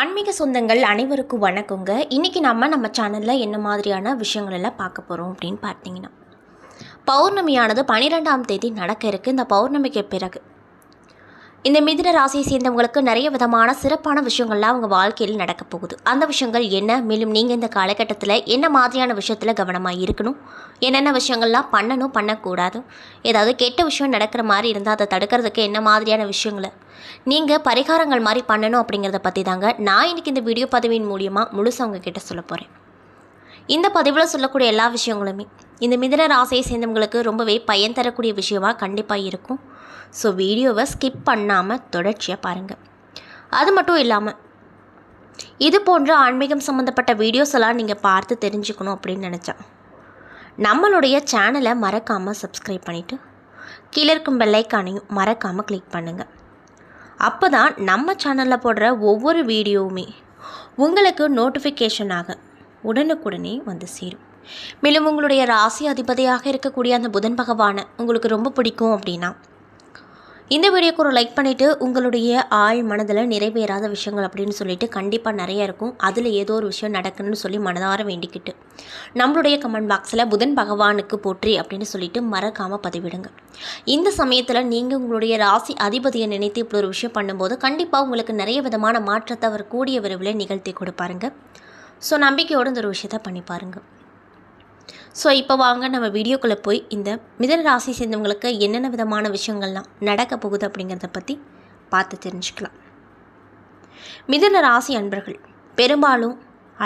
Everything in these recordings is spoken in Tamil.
ஆன்மீக சொந்தங்கள் அனைவருக்கும் வணக்கங்க. இன்றைக்கி நம்ம நம்ம சேனலில் என்ன மாதிரியான விஷயங்கள் எல்லாம் பார்க்க போகிறோம் அப்படின்னு பார்த்தீங்கன்னா பௌர்ணமியானது பன்னிரெண்டாம் தேதி நடக்க இருக்குது இந்த பௌர்ணமிக்கு பிறகு இந்த மிதுன ராசியை சேர்ந்தவங்களுக்கு நிறைய விதமான சிறப்பான விஷயங்கள்லாம் அவங்க வாழ்க்கையில் நடக்க போகுது. அந்த விஷயங்கள் என்ன? மேலும் நீங்கள் இந்த காலகட்டத்தில் என்ன மாதிரியான விஷயத்தில் கவனமாக இருக்கணும்? என்னென்ன விஷயங்கள்லாம் பண்ணணும் பண்ணக்கூடாது? ஏதாவது கெட்ட விஷயம் நடக்கிற மாதிரி இருந்தால் அதை தடுக்கிறதுக்கு என்ன மாதிரியான விஷயங்களை? நீங்கள் பரிகாரங்கள் மாதிரி பண்ணணும் அப்படிங்கிறத பற்றி தாங்க நான் இன்றைக்கி இந்த வீடியோ பதிவின் மூலியமாக முழுசாக உங்ககிட்ட சொல்ல போகிறேன் இந்த பதிவில் சொல்லக்கூடிய எல்லா விஷயங்களுமே இந்த மிதன ராசியை சேர்ந்தவங்களுக்கு ரொம்பவே பயன் தரக்கூடிய விஷயமாக கண்டிப்பாக இருக்கும். ஸோ வீடியோவை ஸ்கிப் பண்ணாமல் தொடர்ச்சியாக பாருங்கள் அது மட்டும் இல்லாமல் இது போன்ற ஆன்மீகம் சம்மந்தப்பட்ட வீடியோஸ் எல்லாம் நீங்கள் பார்த்து தெரிஞ்சுக்கணும் அப்படின்னு நினச்சேன் நம்மளுடைய சேனலை மறக்காமல் சப்ஸ்கிரைப் பண்ணிவிட்டு கீழே இருக்கும் பெல்லைக்கானையும் மறக்காமல் கிளிக் பண்ணுங்கள் அப்போ தான் நம்ம சேனலில் போடுற ஒவ்வொரு வீடியோவுமே உங்களுக்கு நோட்டிஃபிகேஷனாக உடனுக்குடனே வந்து சேரும். மேலும் உங்களுடைய ராசி அதிபதியாக இருக்கக்கூடிய அந்த புதன் பகவானை உங்களுக்கு ரொம்ப பிடிக்கும் அப்படின்னா இந்த வீடியோக்கு ஒரு லைக் பண்ணிவிட்டு உங்களுடைய ஆழ் மனதில் நிறைவேறாத விஷயங்கள் அப்படின்னு சொல்லிட்டு கண்டிப்பாக நிறைய இருக்கும். அதில் ஏதோ ஒரு விஷயம் நடக்குன்னு சொல்லி மனதார வேண்டிக்கிட்டு நம்மளுடைய கமெண்ட் பாக்ஸில் புதன் பகவானுக்கு போற்றி அப்படின்னு சொல்லிட்டு மறக்காமல் பதிவிடுங்க. இந்த சமயத்தில் நீங்கள் உங்களுடைய ராசி அதிபதியை நினைத்து இப்படி ஒரு விஷயம் பண்ணும்போது கண்டிப்பாக உங்களுக்கு நிறைய விதமான மாற்றத்தை அவர் கூடிய விரைவில் நிகழ்த்தி கொடுப்பாருங்க. ஸோ நம்பிக்கையோடு இந்த ஒரு விஷயத்தை பண்ணி பாருங்கள் ஸோ இப்போ வாங்க நம்ம வீடியோக்குள்ளே போய் இந்த மிதன ராசி சேர்ந்தவங்களுக்கு என்னென்ன விதமான விஷயங்கள்லாம் நடக்க போகுது அப்படிங்கிறத பற்றி பார்த்து தெரிஞ்சுக்கலாம். மிதன ராசி அன்பர்கள் பெரும்பாலும்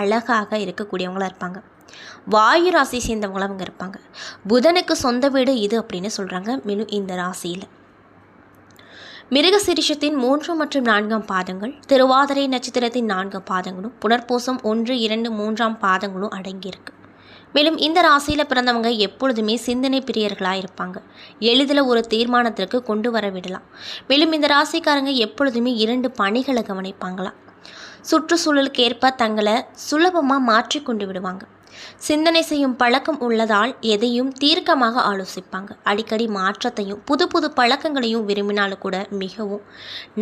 அழகாக இருக்கக்கூடியவங்களாக இருப்பாங்க. வாயு ராசி சேர்ந்தவங்களும் அவங்க இருப்பாங்க. புதனுக்கு சொந்த வீடு இது அப்படின்னு சொல்கிறாங்க மேலும் இந்த ராசியில். மிருகசிரிஷத்தின் மூன்று மற்றும் நான்காம் பாதங்கள் திருவாதிரை நட்சத்திரத்தின் நான்காம் பாதங்களும் புனர்பூசம் ஒன்று இரண்டு மூன்றாம் பாதங்களும் அடங்கியிருக்கு. மேலும் இந்த ராசியில் பிறந்தவங்க எப்பொழுதுமே சிந்தனை பிரியர்களாக இருப்பாங்க. எளிதில் ஒரு தீர்மானத்திற்கு கொண்டு வர விடலாம். மேலும் இந்த ராசிக்காரங்க எப்பொழுதுமே இரண்டு பணிகளை கவனிப்பாங்களாம் சுற்றுச்சூழலுக்கு ஏற்ப தங்களை சுலபமாக மாற்றி கொண்டு விடுவாங்க. சிந்தனை செய்யும் பழக்கம் உள்ளதால் எதையும் தீர்க்கமாக ஆலோசிப்பாங்க. அடிக்கடி மாற்றத்தையும் புது புது பழக்கங்களையும் விரும்பினாலும் கூட மிகவும்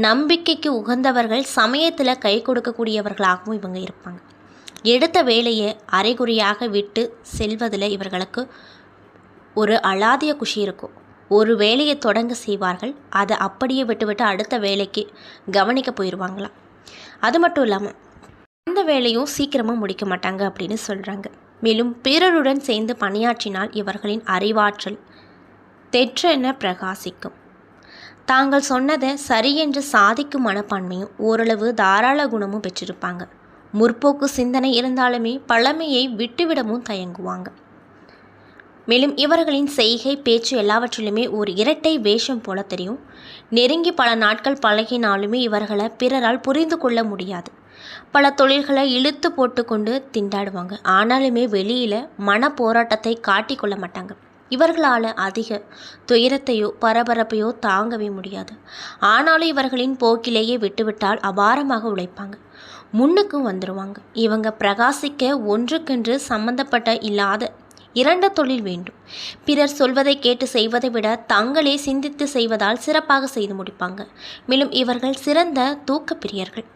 நம்பிக்கைக்கு உகந்தவர்கள் சமயத்தில் கை கொடுக்கக்கூடியவர்களாகவும் இவங்க இருப்பாங்க. எடுத்த வேலையை அரைகுறையாக விட்டு செல்வதில் இவர்களுக்கு ஒரு அலாதிய குஷி இருக்கும். ஒரு வேலையை தொடங்க செய்வார்கள் அதை அப்படியே விட்டுவிட்டு அடுத்த வேலைக்கு கவனிக்க போயிடுவாங்களாம் அது மட்டும் இல்லாமல் அந்த வேலையும் சீக்கிரமாக முடிக்க மாட்டாங்க அப்படின்னு சொல்கிறாங்க மேலும் பிறருடன் சேர்ந்து பணியாற்றினால் இவர்களின் அறிவாற்றல் தெற்றென பிரகாசிக்கும். தாங்கள் சொன்னதை சரியென்று சாதிக்கும் மனப்பான்மையும் ஓரளவு தாராள குணமும் பெற்றிருப்பாங்க. முற்போக்கு சிந்தனை இருந்தாலுமே பழமையை விட்டுவிடவும் தயங்குவாங்க. மேலும் இவர்களின் செய்கை பேச்சு எல்லாவற்றிலுமே ஒரு இரட்டை வேஷம் போல தெரியும். நெருங்கி பல நாட்கள் பழகினாலுமே இவர்களை பிறரால் புரிந்து கொள்ள முடியாது. பல தொழில்களை இழுத்து போட்டுக்கொண்டு திண்டாடுவாங்க. ஆனாலுமே வெளியில் மன போராட்டத்தை காட்டி கொள்ள மாட்டாங்க. இவர்களால் அதிக துயரத்தையோ பரபரப்பையோ தாங்கவே முடியாது. ஆனாலும் இவர்களின் போக்கிலேயே விட்டுவிட்டால் அபாரமாக உழைப்பாங்க. முன்னுக்கும் வந்துடுவாங்க இவங்க பிரகாசிக்க ஒன்றுக்கென்று சம்பந்தப்பட்ட இல்லாத இரண்ட தொழில் வேண்டும். பிறர் சொல்வதை கேட்டு செய்வதை விட தங்களே சிந்தித்து செய்வதால் சிறப்பாக செய்து முடிப்பாங்க. மேலும் இவர்கள் சிறந்த தூக்க பிரியர்கள்.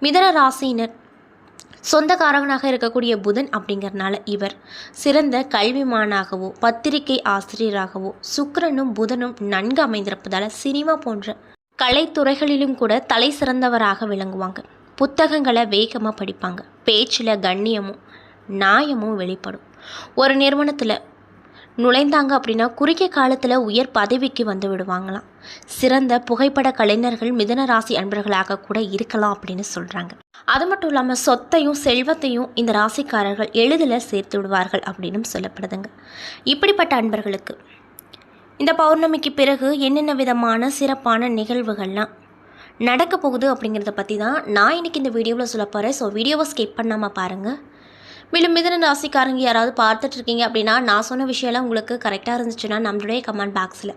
மிதன ராசியினர் சொந்தக்காரவனாக இருக்கக்கூடிய புதன் அப்படிங்கிறனால இவர் சிறந்த கல்விமானாகவோ பத்திரிகை ஆசிரியராகவோ சுக்கரனும் புதனும் நன்கு அமைந்திருப்பதால் சினிமா போன்ற கலைத்துறைகளிலும் கூட தலை சிறந்தவராக விளங்குவாங்க. புத்தகங்களை வேகமாக படிப்பாங்க. பேச்சில் கண்ணியமும் நியாயமும் வெளிப்படும். ஒரு நிறுவனத்தில் நுழைந்தாங்க அப்படின்னா குறுகிய காலத்தில் உயர் பதவிக்கு வந்து விடுவாங்களாம். சிறந்த புகைப்பட கலைஞர்கள் மிதன ராசி அன்பர்களாக கூட இருக்கலாம் அப்படின்னு சொல்கிறாங்க அது மட்டும் இல்லாமல் சொத்தையும் செல்வத்தையும் இந்த ராசிக்காரர்கள் எளிதில் சேர்த்து விடுவார்கள் அப்படின்னு சொல்லப்படுதுங்க. இப்படிப்பட்ட அன்பர்களுக்கு இந்த பௌர்ணமிக்கு பிறகு என்னென்ன விதமான சிறப்பான நிகழ்வுகள்லாம் நடக்க போகுது அப்படிங்கிறத பற்றி தான் நான் இன்றைக்கி இந்த வீடியோவில் சொல்ல போகிறேன் ஸோ வீடியோவை ஸ்கிப் பண்ணாமல் பாருங்கள் மேலும் மிதன ராசிக்காரங்க யாராவது பார்த்துட்டு இருக்கீங்க அப்படின்னா நான் சொன்ன விஷயம்லாம் உங்களுக்கு கரெக்டாக இருந்துச்சுன்னா நம்மளுடைய கமெண்ட் பாக்ஸில்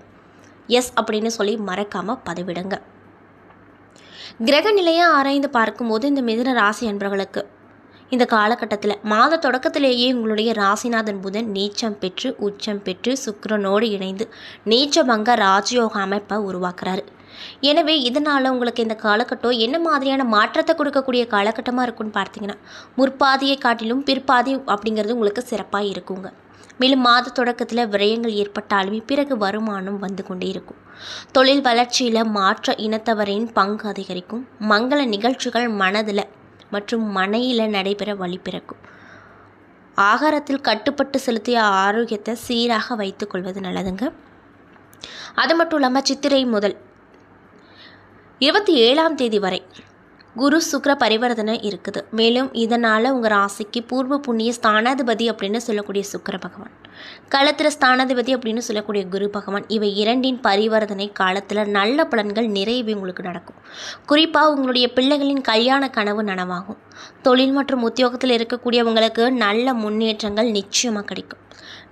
எஸ் அப்படின்னு சொல்லி மறக்காமல் பதிவிடுங்க. கிரக நிலையை ஆராய்ந்து பார்க்கும்போது இந்த மிதன ராசி அன்பர்களுக்கு இந்த காலகட்டத்தில் மாத தொடக்கத்திலேயே உங்களுடைய ராசிநாதன் புதன் நீச்சம் பெற்று உச்சம் பெற்று சுக்கரனோடு இணைந்து நீச்சபங்க ராஜயோக அமைப்பை உருவாக்குறாரு. எனவே இதனால் உங்களுக்கு இந்த காலகட்டம் என்ன மாதிரியான மாற்றத்தை கொடுக்கக்கூடிய காலகட்டமாக இருக்கும்னு பார்த்தீங்கன்னா முற்பாதியை காட்டிலும் பிற்பாதி அப்படிங்கிறது உங்களுக்கு சிறப்பாக இருக்குங்க. மேலும் மாத தொடக்கத்தில் விரயங்கள் ஏற்பட்டாலுமே பிறகு வருமானம் வந்து கொண்டே இருக்கும். தொழில் வளர்ச்சியில் மாற்ற இனத்தவரின் பங்கு அதிகரிக்கும். மங்கள நிகழ்ச்சிகள் மனதில் மற்றும் மனையில் நடைபெற வழி பிறக்கும். ஆகாரத்தில் கட்டுப்பட்டு செலுத்திய ஆரோக்கியத்தை சீராக வைத்துக்கொள்வது நல்லதுங்க. அது மட்டும் இல்லாமல் சித்திரை முதல் இருபத்தி ஏழாம் தேதி வரை குரு சுக்ர பரிவர்த்தனை இருக்குது. மேலும் இதனால் உங்கள் ராசிக்கு பூர்வ புண்ணிய ஸ்தானாதிபதி அப்படின்னு சொல்லக்கூடிய சுக்கர பகவான் களத்தில் ஸ்தானாதிபதி அப்படின்னு சொல்லக்கூடிய குரு பகவான் இவை இரண்டின் பரிவர்த்தனை காலத்தில் நல்ல பலன்கள் நிறையவே உங்களுக்கு நடக்கும். குறிப்பாக உங்களுடைய பிள்ளைகளின் கல்யாண கனவு நனவாகும். தொழில் மற்றும் உத்தியோகத்தில் இருக்கக்கூடியவங்களுக்கு நல்ல முன்னேற்றங்கள் நிச்சயமாக கிடைக்கும்.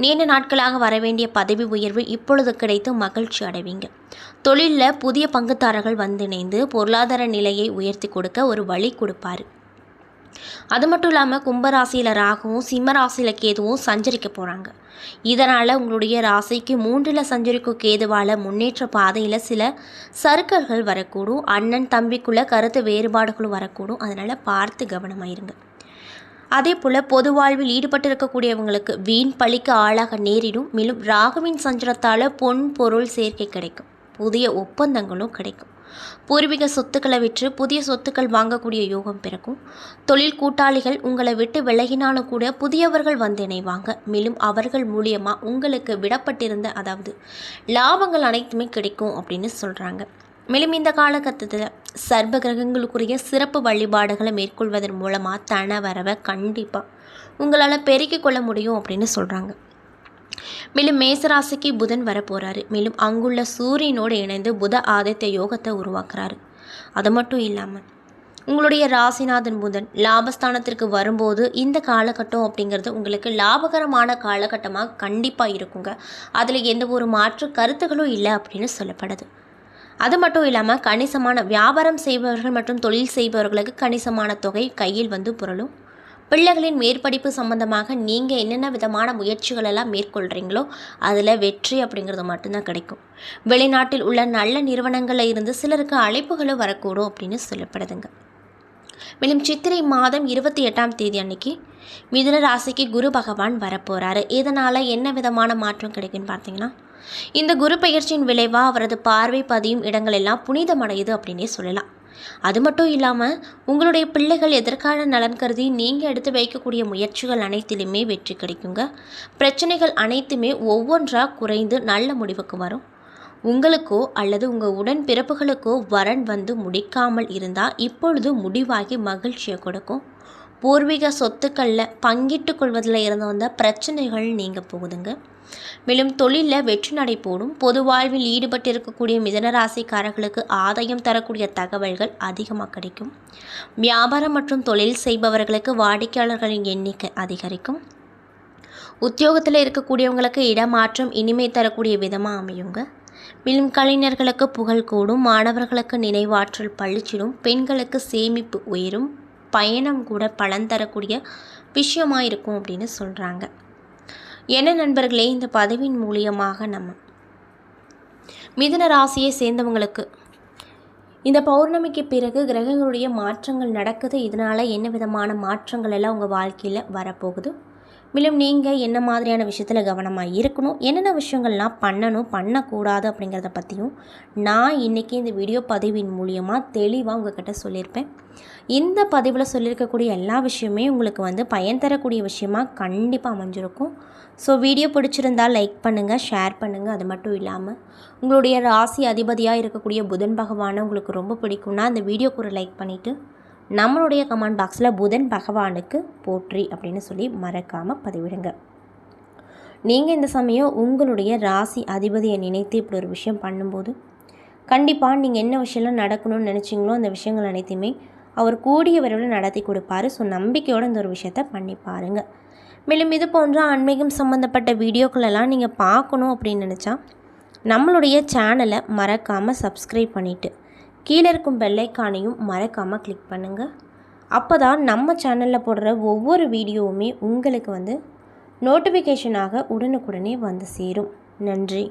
நீண்ட நாட்களாக வரவேண்டிய பதவி உயர்வு இப்பொழுது கிடைத்து மகிழ்ச்சி அடைவீங்க. தொழிலில் புதிய பங்குதாரர்கள் வந்து இணைந்து பொருளாதார நிலையை உயர்த்தி கொடுக்க ஒரு வழி கொடுப்பாரு. அது மட்டும் இல்லாமல் கும்பராசியில் ராகுவும் சிம்ம ராசியில் கேதுவும் சஞ்சரிக்க போகிறாங்க இதனால் உங்களுடைய ராசிக்கு மூன்றில் சஞ்சரிக்கும் கேதுவால் முன்னேற்ற பாதையில் சில சறுக்கல்கள் வரக்கூடும். அண்ணன் தம்பிக்குள்ளே கருத்து வேறுபாடுகளும் வரக்கூடும். அதனால் பார்த்து கவனமாயிருங்க. அதே போல் பொது வாழ்வில் ஈடுபட்டிருக்கக்கூடியவங்களுக்கு வீண் பழிக்கு ஆளாக நேரிடும். மேலும் ராகுவின் சஞ்சலத்தால் பொன் பொருள் சேர்க்கை கிடைக்கும். புதிய ஒப்பந்தங்களும் கிடைக்கும். பூர்வீக சொத்துக்களை விற்று புதிய சொத்துக்கள் வாங்கக்கூடிய யோகம் பிறக்கும். தொழில் கூட்டாளிகள் உங்களை விட்டு விலகினாலும் கூட புதியவர்கள் வந்து இணைவாங்க. மேலும் அவர்கள் மூலியமாக உங்களுக்கு விடப்பட்டிருந்த அதாவது லாபங்கள் அனைத்துமே கிடைக்கும் அப்படின்னு சொல்கிறாங்க மேலும் இந்த காலகட்டத்தில் சர்வ கிரகங்களுக்குரிய சிறப்பு வழிபாடுகளை மேற்கொள்வதன் மூலமாக தன வரவை கண்டிப்பாக உங்களால் பெருக்கிக் கொள்ள முடியும் அப்படின்னு சொல்கிறாங்க மேலும் மேசராசிக்கு புதன் வரப்போகிறாரு மேலும் அங்குள்ள சூரியனோடு இணைந்து புத ஆதித்த யோகத்தை உருவாக்குறாரு. அது மட்டும் இல்லாமல் உங்களுடைய ராசிநாதன் புதன் லாபஸ்தானத்திற்கு வரும்போது இந்த காலகட்டம் அப்படிங்கிறது உங்களுக்கு லாபகரமான காலகட்டமாக கண்டிப்பாக இருக்குங்க. அதில் எந்த ஒரு மாற்று கருத்துகளும் இல்லை அப்படின்னு சொல்லப்படுது. அது மட்டும் இல்லாமல் கணிசமான வியாபாரம் செய்பவர்கள் மற்றும் தொழில் செய்பவர்களுக்கு கணிசமான தொகை கையில் வந்து புரளும். பிள்ளைகளின் மேற்படிப்பு சம்மந்தமாக நீங்கள் என்னென்ன விதமான முயற்சிகள் எல்லாம் மேற்கொள்கிறீங்களோ அதில் வெற்றி அப்படிங்கிறது மட்டும்தான் கிடைக்கும். வெளிநாட்டில் உள்ள நல்ல நிறுவனங்களில் இருந்து சிலருக்கு அழைப்புகளும் வரக்கூடும் அப்படின்னு சொல்லப்படுதுங்க. மேலும் சித்திரை மாதம் இருபத்தி எட்டாம் தேதி அன்னைக்கு மிதுன ராசிக்கு குரு பகவான் வரப்போகிறாரு இதனால் என்ன விதமான மாற்றம் கிடைக்குன்னு பார்த்தீங்கன்னா இந்த குரு பயிற்சியின் விளைவாக அவரது பார்வை பதியும் இடங்களெல்லாம் புனிதமடையுது அப்படின்னே சொல்லலாம். அது மட்டும் இல்லாமல் உங்களுடைய பிள்ளைகள் எதற்கான நலன் கருதி நீங்கள் எடுத்து வைக்கக்கூடிய முயற்சிகள் அனைத்திலுமே வெற்றி கிடைக்குங்க. பிரச்சனைகள் அனைத்துமே ஒவ்வொன்றாக குறைந்து நல்ல முடிவுக்கு வரும். உங்களுக்கோ அல்லது உங்கள் உடன் பிறப்புகளுக்கோ வரன் வந்து முடிக்காமல் இருந்தால் இப்பொழுது முடிவாகி மகிழ்ச்சியை கொடுக்கும். பூர்வீக சொத்துக்களில் பங்கிட்டு கொள்வதில் இருந்து வந்த பிரச்சனைகள் நீங்கள் போகுதுங்க. மேலும் தொழிலில் வெற்றி நடை போடும் பொது வாழ்வில் ஈடுபட்டு இருக்கக்கூடிய மிதனராசிக்காரர்களுக்கு ஆதாயம் தரக்கூடிய தகவல்கள் அதிகமாக கிடைக்கும். வியாபாரம் மற்றும் தொழில் செய்பவர்களுக்கு வாடிக்கையாளர்களின் எண்ணிக்கை அதிகரிக்கும். உத்தியோகத்தில் இருக்கக்கூடியவங்களுக்கு இடமாற்றம் இனிமை தரக்கூடிய விதமாக அமையுங்க. மேலும் கலைஞர்களுக்கு புகழ் கூடும் மாணவர்களுக்கு நினைவாற்றல் பழிச்சிடும் பெண்களுக்கு சேமிப்பு உயரும் பயணம் கூட பலன் தரக்கூடிய விஷயமாக இருக்கும் அப்படின்னு சொல்கிறாங்க என்ன நண்பர்களே இந்த பதவியின் மூலியமாக நம்ம. மிதுன ராசியை சேர்ந்தவங்களுக்கு இந்த பௌர்ணமிக்கு பிறகு கிரகங்களுடைய மாற்றங்கள் நடக்குது. இதனால் என்ன விதமான மாற்றங்கள் எல்லாம் உங்கள் வாழ்க்கையில் வரப்போகுது? மேலும் நீங்கள் என்ன மாதிரியான விஷயத்தில் கவனமாக இருக்கணும்? என்னென்ன விஷயங்கள்லாம் பண்ணணும்? பண்ணக்கூடாது அப்படிங்கிறத பற்றியும் நான் இன்றைக்கி இந்த வீடியோ பதிவின் மூலியமாக தெளிவாக உங்ககிட்ட சொல்லியிருப்பேன். இந்த பதிவில் சொல்லியிருக்கக்கூடிய எல்லா விஷயமே உங்களுக்கு வந்து பயன் தரக்கூடிய விஷயமாக கண்டிப்பாக அமைஞ்சிருக்கும். ஸோ வீடியோ பிடிச்சிருந்தால் லைக் பண்ணுங்கள் ஷேர் பண்ணுங்கள் அது மட்டும் இல்லாமல் உங்களுடைய ராசி அதிபதியாக இருக்கக்கூடிய புதன் பகவானை உங்களுக்கு ரொம்ப பிடிக்கும்னா அந்த வீடியோக்கு ஒரு லைக் பண்ணிவிட்டு நம்மளுடைய கமெண்ட் பாக்ஸில் புதன் பகவானுக்கு போற்றி அப்படின்னு சொல்லி மறக்காமல் பதிவிடுங்க. நீங்கள் இந்த சமயம் உங்களுடைய ராசி அதிபதியை நினைத்து இப்படி ஒரு விஷயம் பண்ணும்போது கண்டிப்பாக நீங்கள் என்ன விஷயம்லாம் நடக்கணும்னு நினச்சிங்களோ அந்த விஷயங்கள் அனைத்தையுமே அவர் கூடிய விரைவில் நடத்தி கொடுப்பாரு. ஸோ நம்பிக்கையோடு இந்த ஒரு விஷயத்த பண்ணி பாருங்கள் மேலும் இது போன்ற ஆன்மீகம் சம்மந்தப்பட்ட வீடியோக்களெல்லாம் நீங்கள் பார்க்கணும் அப்படின்னு நினச்சா நம்மளுடைய சேனலை மறக்காமல் சப்ஸ்கிரைப் பண்ணிவிட்டு கீழே இருக்கும் பெல்லைக்கானையும் மறக்காமல் கிளிக் பண்ணுங்கள் அப்போ தான் நம்ம சேனலில் போடுற ஒவ்வொரு வீடியோவுமே உங்களுக்கு வந்து நோட்டிஃபிகேஷனாக உடனுக்குடனே வந்து சேரும். நன்றி.